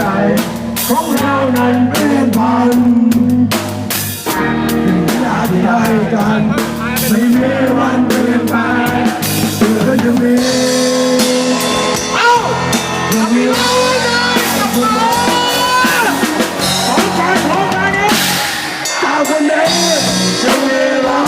จของเรานั้นเป็นพันถึงเวากได้กันไม่มีวันเปลี่ยนไปเธอจะมีจะมีเราของใจของเรเนี่ยสาคนนี้จะมีเรา